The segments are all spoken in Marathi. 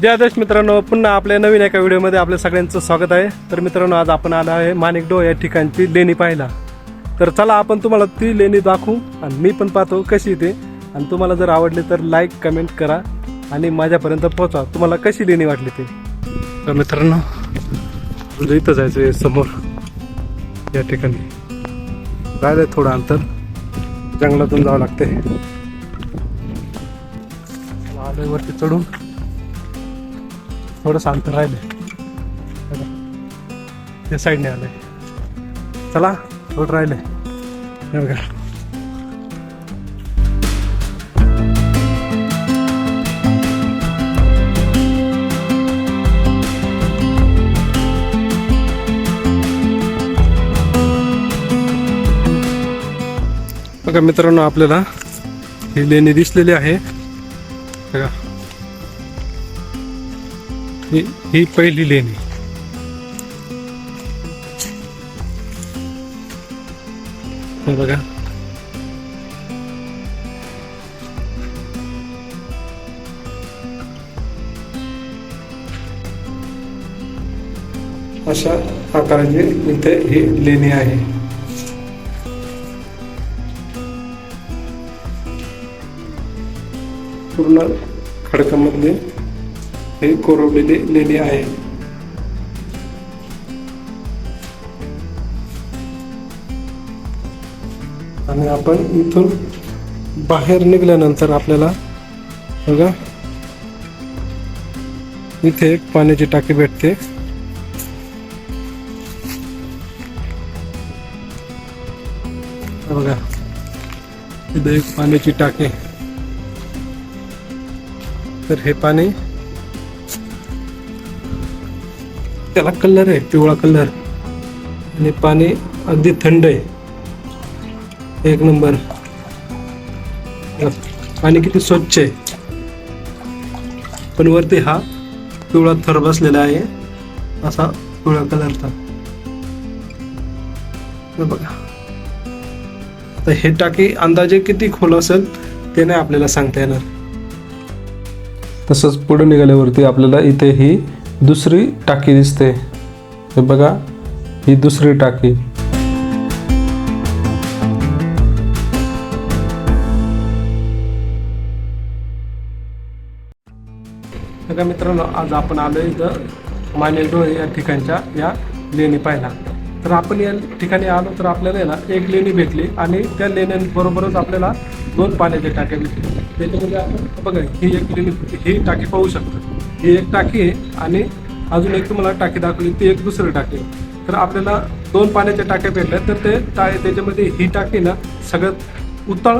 जय आदेश मित्रांनो पुन्हा आपल्या नवीन एका व्हिडिओमध्ये आपल्या सगळ्यांचं स्वागत आहे. तर मित्रांनो आज आपण आलो आहे माणिकडो या ठिकाणची लेणी पाहायला. तर चला आपण तुम्हाला ती लेणी दाखवू आणि मी पण पाहतो कशी ते. आणि तुम्हाला जर आवडली तर लाईक कमेंट करा आणि माझ्यापर्यंत पोहोचा तुम्हाला कशी लेणी वाटली ते? तर मित्रांनो म्हणजे इथं जायचं आहे समोर या ठिकाणी. राहिलं थोडं अंतर. जंगलातून जावं लागते आलोय वरती चढून. थोडंसं अंतर राहिलंय त्या साईडने आलंय चला थोडं राहिलंय हे बघा. बघा मित्रांनो आपल्याला ही लेणी दिसलेली आहे. बघा. ही ही पहिली लेणी. बघा. अशा आकाराची इथे ही लेणी आहे. पूर्ण खडकामधले हे कोरवलेले लेणी आहे. आणि आपण इथून बाहेर निघाल्यानंतर आपल्याला बघा इथे एक पाण्याची टाकी भेटते. बघा इथे एक पाण्याची टाकी. तर हे पाणी त्याला कलर आहे पिवळा कलर. आणि पाणी अगदी थंड आहे. एक नंबर. पाणी किती स्वच्छ आहे. पण वरती हा पिवळा थर बसलेला आहे. असा पिवळा कलरचा बघा. तर हे टाकी अंदाजे किती खोल असेल ते नाही आपल्याला सांगता येणार. तसंच पुढे निघाल्यावरती आपल्याला इथे ही दुसरी टाकी दिसते. हे बघा ही दुसरी टाकी. बघा मित्रांनो आज आपण आलो इथं मानेडोळे या ठिकाणच्या या लेणी पाहिला तर आपण या ठिकाणी आलो तर आपल्याला ना एक लेणी भेटली आणि त्या लेण्यांबरोबरच आपल्याला दोन पाण्याच्या टाक्या भेटली. त्याच्यामध्ये आपण बघा ही एक लेणी ही टाकी पाहू शकतो. ही एक टाकी आहे आणि अजून एक तुम्हाला टाकी दाखवली ती एक दुसरी टाकी तर आपल्याला दोन पाण्याच्या टाक्या भेटल्या. तर ते टा त्याच्यामध्ये ही टाकी ना सगळ्यात उतळ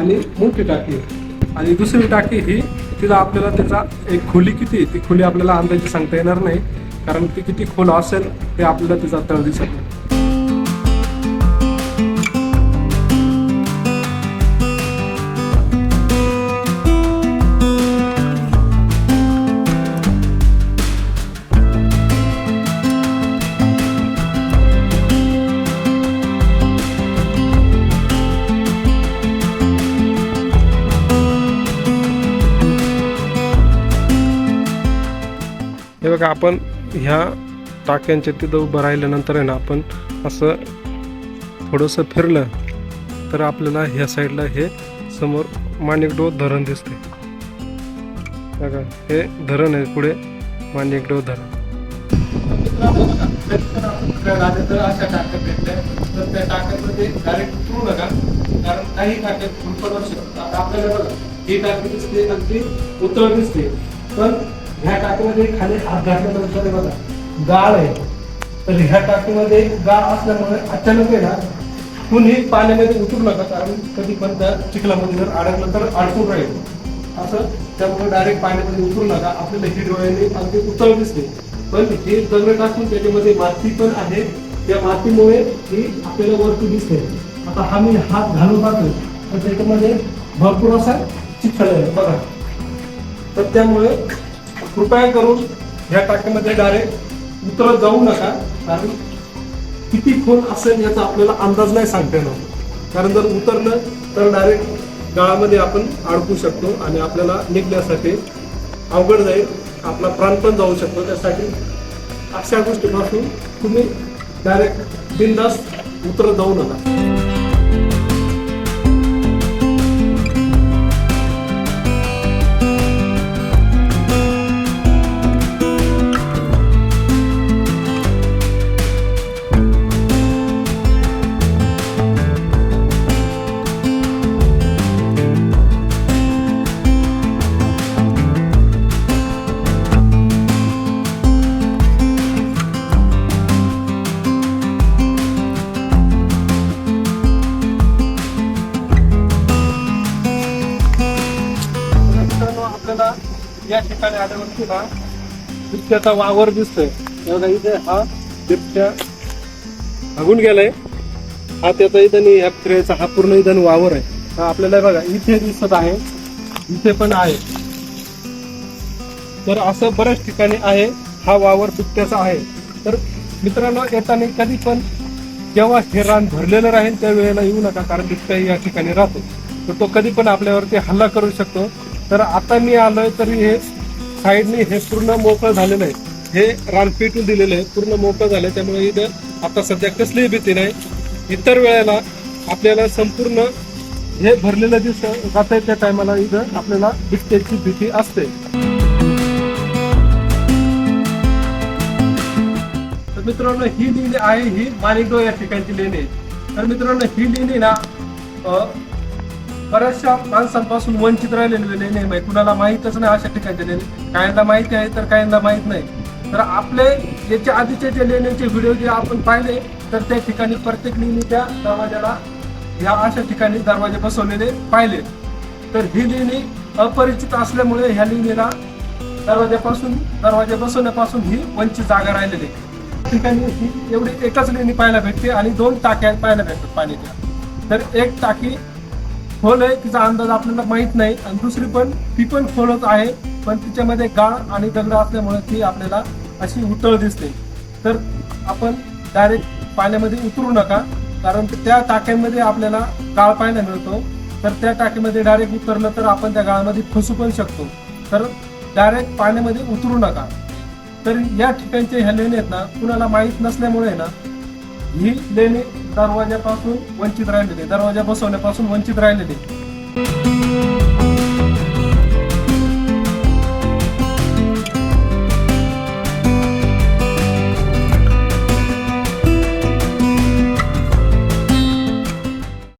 आणि मोठी टाकी आहे. आणि दुसरी टाकी ही तिला आपल्याला त्याचा एक खोली किती आहे ती खोली आपल्याला अंदाजे सांगता येणार नाही. कारण ती किती खोल असेल ते आपल्याला तिचा तळ दिसत नाही. बघा आपण ह्या टाक्यांच्या तिथं उभं राहिल्यानंतर आहे ना आपण असं थोडंसं फिरलं तर आपल्याला ह्या साईडला हे समोर माणिकडो धरण दिसते बघा हे धरण आहे पुढे माणिकडो धरण. अशा टाक्या भेटल्या तर त्या डायरेक्ट उतरू नका कारण काही फुलपट शकतात. आपल्याला बघा ही टाकी दिसते अगदी उतळ दिसते. पण ह्या टाकीमध्ये खाली हात घातल्यानंतर बघा गाळ आहे. तर ह्या टाकीमध्ये गाळ असल्यामुळे अचानक आहे ना कुणी पाण्यामध्ये उतरू नका कारण कधी पण त्या चिखलामध्ये जर अडकलं तर अडकून राहील. असं त्यामुळे डायरेक्ट पाण्यामध्ये उतरू नका. आपल्याला ही डोळ्याने अगदी उतळ दिसते. पण हे दगड टाकून त्याच्यामध्ये माती पण आहे. त्या मातीमुळे ही आपल्याला वरती दिसते. आता हा मी हात घालून पाहतो तर त्याच्यामध्ये भरपूर असा चिखल आहे. बघा. तर त्यामुळे कृपया करून ह्या टाकीमध्ये डायरेक्ट उतरत जाऊ नका कारण किती खोल असेल याचा आपल्याला अंदाज नाही सांगता येणार. कारण जर उतरलं तर डायरेक्ट गाळामध्ये आपण अडकू शकतो आणि आपल्याला निघण्यासाठी अवघड जाईल आपला प्राण पण जाऊ शकतो. त्यासाठी अशा गोष्टीपासून तुम्ही डायरेक्ट बिंदास उतरत जाऊ नका. या ठिकाणी आल्यावरती ना बिबट्याचा वावर दिसतोय. बघा इथे हा बिबट्या भागून गेलाय. हा त्याचा इथं ह्या फिरायचा हा पूर्ण इथं वावर आहे. हा आपल्याला बघा इथे दिसत आहे इथे पण आहे. तर असं बऱ्याच ठिकाणी आहे हा वावर बिबट्याचा आहे. तर मित्रांनो येताना कधी पण जेव्हा हे रान भरलेलं राहील त्या वेळेला येऊ नका कारण बिबट्या या ठिकाणी राहतो. तर तो कधी पण आपल्यावरती हल्ला करू शकतो. तर आता मी आलोय तरी हे साईडने हे पूर्ण मोकळं झालेलं आहे. हे रान पेटून दिलेलं आहे पूर्ण मोकळं झालंय. त्यामुळे इथं आता सध्या कसलीही भीती नाही. इतर वेळेला आपल्याला संपूर्ण हे भरलेलं दिसत जात त्या टायमाला इथं आपल्याला बिबट्याची भीती असते. तर मित्रांनो ही लेणी आहे ही माणिकडो या ठिकाणची लेणी. आहे तर मित्रांनो ही लेणी ना बऱ्याचशा माणसांपासून वंचित राहिलेले लेणी आहे म्हणजे कुणाला माहीतच नाही अशा ठिकाणचे काहींना माहिती आहे तर काहींना माहीत नाही. तर आपले याच्या आधीचे जे लेण्यांचे व्हिडिओ जे आपण पाहिले तर त्या ठिकाणी प्रत्येक लेणीच्या दरवाजाला ह्या अशा ठिकाणी दरवाजे बसवलेले पाहिले. तर ही लेणी अपरिचित असल्यामुळे ह्या लेणीला दरवाजापासून दरवाजा बसवण्यापासून ही वंचित जागा राहिलेली आहे. ठिकाणी ही एवढी एकच लेणी पाहायला भेटते आणि दोन टाक्या पाहायला भेटतात पाण्याच्या. तर एक टाकी हो खोल आहे तिचा अंदाज आपल्याला माहीत नाही. आणि दुसरी पण ती पण खोलच आहे पण तिच्यामध्ये गाळ आणि दगड असल्यामुळे ती आपल्याला अशी उतळ दिसते. तर आपण डायरेक्ट पाण्यामध्ये उतरू नका कारण त्या टाक्यांमध्ये आपल्याला गाळ पाहायला मिळतो. तर त्या टाकीमध्ये डायरेक्ट उतरलं तर आपण त्या गाळामध्ये फसू पण शकतो. तर डायरेक्ट पाण्यामध्ये उतरू नका. तर या ठिकाणचे ह्या लेणी आहेत ना कुणाला माहीत नसल्यामुळे ना ही लेणी दरवाजापासून वंचित राहिलेली दरवाजा बसवण्यापासून वंचित राहिलेली